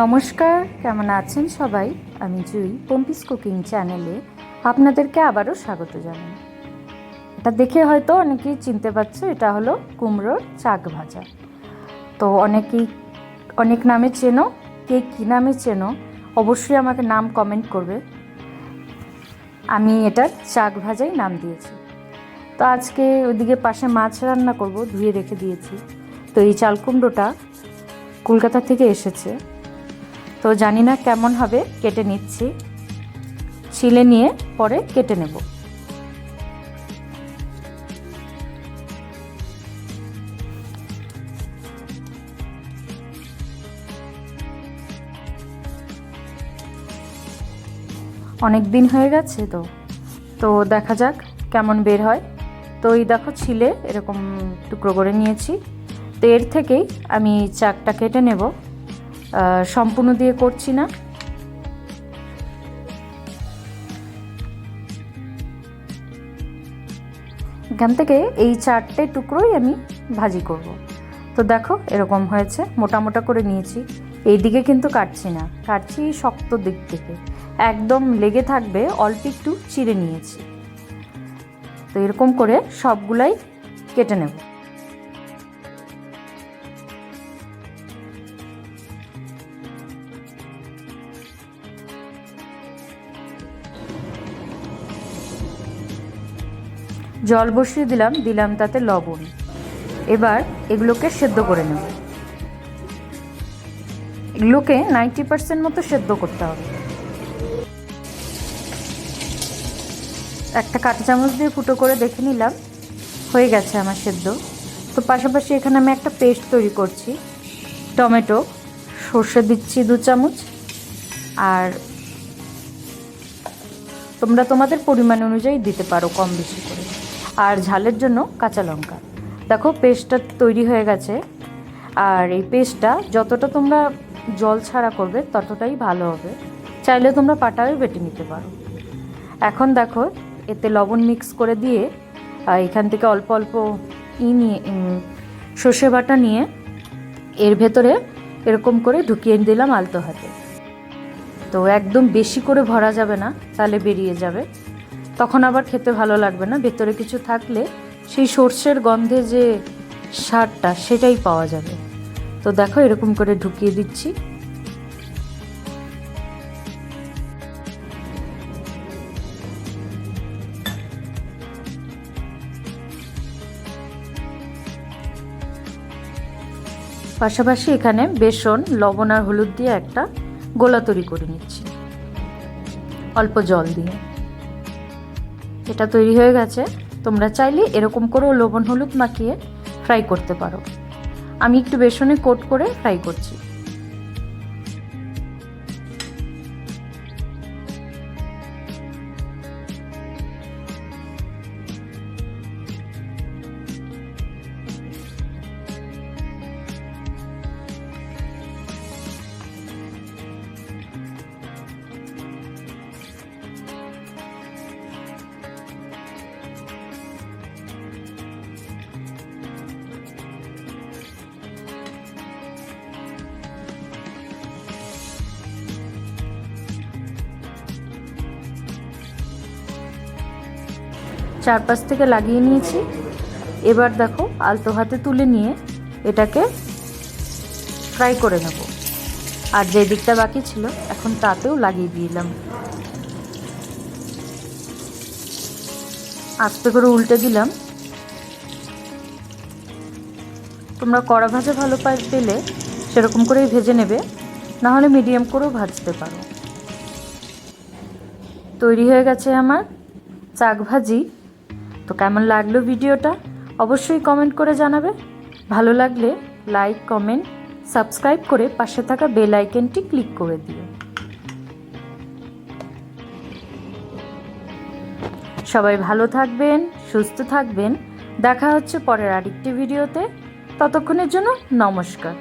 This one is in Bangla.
নমস্কার, কেমন আছেন সবাই? আমি জুই, পম্পিস কুকিং চ্যানেলে আপনাদেরকে আবারও স্বাগত জানাই। এটা দেখে হয়তো অনেকেই চিনতে পারছ, এটা হলো কুমড়োর চাক ভাজা। তো অনেকেই, অনেক নামে চেনো, কে কী নামে চেনো, অবশ্যই আমাকে নাম কমেন্ট করবে। আমি এটার চাক ভাজাই নাম দিয়েছি। তো আজকে ওইদিকে পাশে মাছ রান্না করব, ধুয়ে রেখে দিয়েছি। তো এই চাল কুমড়োটা কলকাতা থেকে এসেছে। তো জানি না কেমন হবে, কেটে নিচ্ছি। ছিলে নিয়ে পরে কেটে নেব। অনেক দিন হয়ে গেছে তো। তো দেখা যাক কেমন বের হয়। তো এই দেখো ছিলে এরকম টুকরো করে নিয়েছি। তো এর থেকেই আমি চাকটা কেটে নেব। সম্পূর্ণ দিয়ে করছি না। এখান থেকে এই চারটে টুকরোই আমি ভাজি করব। তো দেখো, এরকম হয়েছে, মোটা মোটা করে নিয়েছি। এই দিকে কিন্তু কাটছি না, কাটছি শক্ত দিক থেকে। একদম লেগে থাকবে, অল্প একটু চিড়ে নিয়েছি। তো এরকম করে সবগুলাই কেটে নেব। জল বসিয়ে দিলাম দিলাম তাতে লবণ। এবার এগুলোকে সেদ্ধ করে নেব। এগুলোকে নাইনটি পার্সেন্ট মতো সেদ্ধ করতে হবে। একটা কাঁটা চামচ দিয়ে ফুটো করে দেখে নিলাম, হয়ে গেছে আমার সেদ্ধ। তো পাশাপাশি এখানে আমি একটা পেস্ট তৈরি করছি, টমেটো, সর্ষে দিচ্ছি দু চামচ। আর তোমরা তোমাদের পরিমাণ অনুযায়ী দিতে পারো কম বেশি করে। আর ঝালের জন্য কাঁচা লঙ্কা। দেখো পেস্টটা তৈরি হয়ে গেছে। আর এই পেস্টটা যতটা তোমরা জল ছাড়া করবে ততটাই ভালো হবে। চাইলে তোমরা পাটাও বেটে নিতে পারো। এখন দেখো এতে লবণ মিক্স করে দিয়ে এখান থেকে অল্প অল্প ই নিয়ে সর্ষে বাটা নিয়ে এর ভেতরে এরকম করে ঢুকিয়ে দিলাম আলতো হাতে। তো একদম বেশি করে ভরা যাবে না, তাহলে বেরিয়ে যাবে। তখন আবার খেতে ভালো লাগবে না। ভেতরে কিছু থাকলে সেই সর্ষের গন্ধে যে স্বাদটা সেটাই পাওয়া যাবে। তো দেখো এরকম করে ঢুকিয়ে দিচ্ছি। পাশাপাশি এখানে বেসন, লবণ আর হলুদ দিয়ে একটা গোলা তৈরি করে নিচ্ছি। অল্প জল দিয়ে। এটা তৈরি হয়ে গেছে। তোমরা চাইলে এরকম করেও লবণ হলুদ মাখিয়ে ফ্রাই করতে পারো। আমি একটু বেসনে কোট করে ফ্রাই করছি। চারপাশ থেকে লাগিয়ে নিয়েছি। এবার দেখো আলতো হাতে তুলে নিয়ে এটাকে ফ্রাই করে নেব। আর যে দিকটা বাকি ছিল, এখন তাতেও লাগিয়ে দিলাম। আস্তে করে উল্টে দিলাম। তোমরা কড়া ভাজা ভালো পাই পেলে সেরকম করেই ভেজে নেবে। না হলে মিডিয়াম করেও ভাজতে পারো। তৈরি হয়ে গেছে আমার চাক ভাজি। তো কেমন লাগল ভিডিওটা? অবশ্যই কমেন্ট করে জানাবে। ভালো লাগলে লাইক কমেন্ট সাবস্ক্রাইব করে পাশে থাকা বেল আইকনটি ক্লিক করে দিও। সবাই ভালো থাকবেন, সুস্থ থাকবেন। দেখা হচ্ছে পরের আরেকটি ভিডিওতে। ততক্ষণের জন্য নমস্কার।